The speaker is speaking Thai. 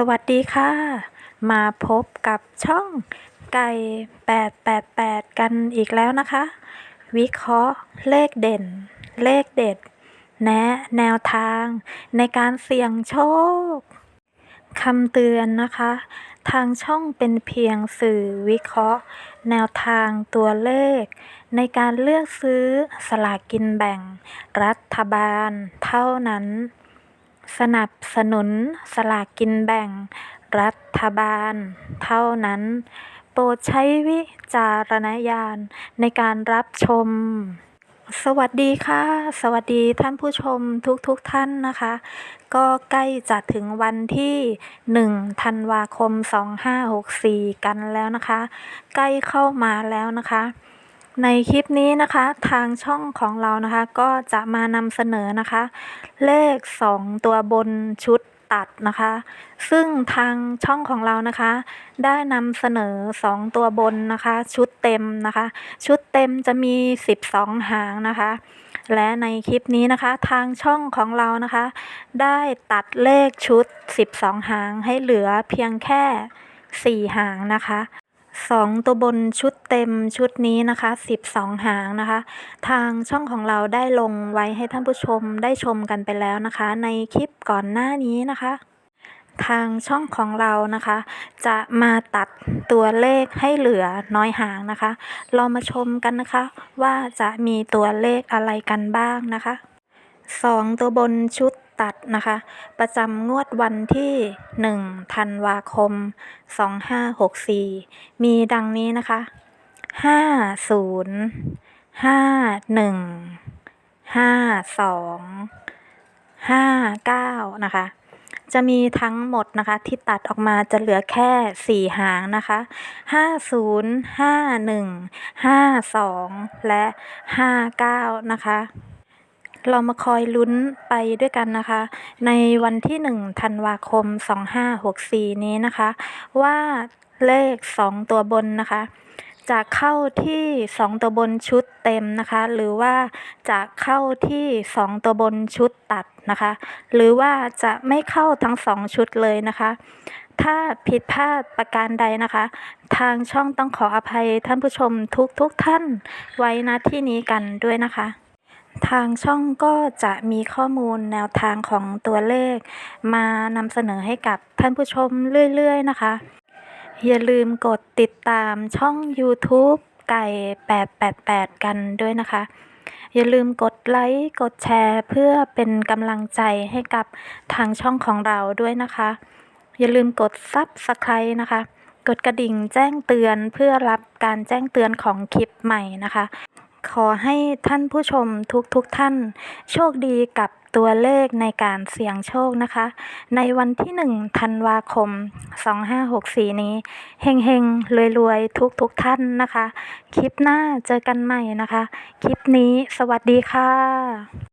สวัสดีค่ะ มาพบกับช่องไก่ 888 กันอีกแล้วนะคะ วิเคราะห์เลขเด่น เลขเด็ด แนะแนวทางในการเสี่ยงโชคคำเตือนนะคะ ทางช่องเป็นเพียงสื่อวิเคราะห์ แนวทางตัวเลข ในการเลือกซื้อสลากกินแบ่ง รัฐบาลเท่านั้น สนับสนุนสลากกินแบ่งรัฐบาลเท่านั้น โปรดใช้วิจารณญาณในการรับชม สวัสดีค่ะ สวัสดีท่านผู้ชมทุกๆทท่านนะคะ ก็ใกล้จะถึงวันที่ 1 ธันวาคม 2564 กันแล้วนะคะ ใกล้เข้ามาแล้วนะคะ ในคลิปนี้นะคะทางช่องของเรานะคะก็จะมานำเสนอนะคะ เลข 2 ตัวบนชุดตัดนะคะ ซึ่งทางช่องของเรานะคะ ได้นำเสนอ 2 ตัวบนนะคะ ชุดเต็มนะคะ ชุดเต็มจะมี 12 หางนะคะ และในคลิปนี้นะคะ ทางช่องของเรานะคะ ได้ตัดเลขชุด 12 หางให้เหลือเพียงแค่ 4 หางนะคะ สองตัวบนชุดเต็มชุดนี้นะคะ 12 หางนะคะ ทางช่องของเราได้ลงไว้ให้ท่านผู้ชมได้ชมกันไปแล้วนะคะ ในคลิปก่อนหน้านี้นะคะ ทางช่องของเรานะคะ จะมาตัดตัวเลขให้เหลือน้อยหางนะคะ เรามาชมกันนะคะ ว่าจะมีตัวเลขอะไรกันบ้างนะคะสองตัวบนชุด ตัดนะคะ ประจำงวดวันที่ 1 ธันวาคม 2564 มีดังนี้นะคะ 50 51 52 59 นะคะ จะมีทั้งหมดนะคะ ที่ตัดออกมาจะเหลือแค่ 4 หางนะคะ 50 51 52 และ 59 นะคะ เรามาคอยลุ้นไปด้วยกันนะคะ ในวันที่1ธันวาคม 2564 นี้นะคะ ว่าเลข 2 ตัวบนนะคะจะเข้าที่ 2 ตัวบนชุดเต็มนะคะ หรือว่าจะเข้าที่ 2 ตัวบนชุดตัดนะคะ หรือว่าจะไม่เข้าทั้ง 2 ชุดเลยนะคะ ถ้าผิดพลาดประการใดนะคะ ทางช่องต้องขออภัยท่านผู้ชมทุกทุกท่านไว้ณที่นี้กันด้วยนะคะ ทางช่องก็จะมีข้อมูลแนวทางของตัวเลข มานำเสนอให้กับท่านผู้ชมเรื่อยๆนะคะ อย่าลืมกดติดตามช่อง YouTube ไก่ 888 กันด้วยนะคะ อย่าลืมกดไลค์ กดแชร์ เพื่อเป็นกำลังใจให้กับทางช่องของเราด้วยนะคะ อย่าลืมกด Subscribe นะคะ กดกระดิ่งแจ้งเตือนเพื่อรับการแจ้งเตือนของคลิปใหม่นะคะ ขอให้ท่านผู้ชมทุกๆทท่าน โชคดีกับตัวเลขในการเสี่ยงโชคนะคะ ในวันที่ 1 ธันวาคม 2564 นี้ เฮงเฮงรวยรวยๆ ทุกๆทท่านนะคะ คลิปหน้าเจอกันใหม่นะคะ คลิปนี้สวัสดีค่ะ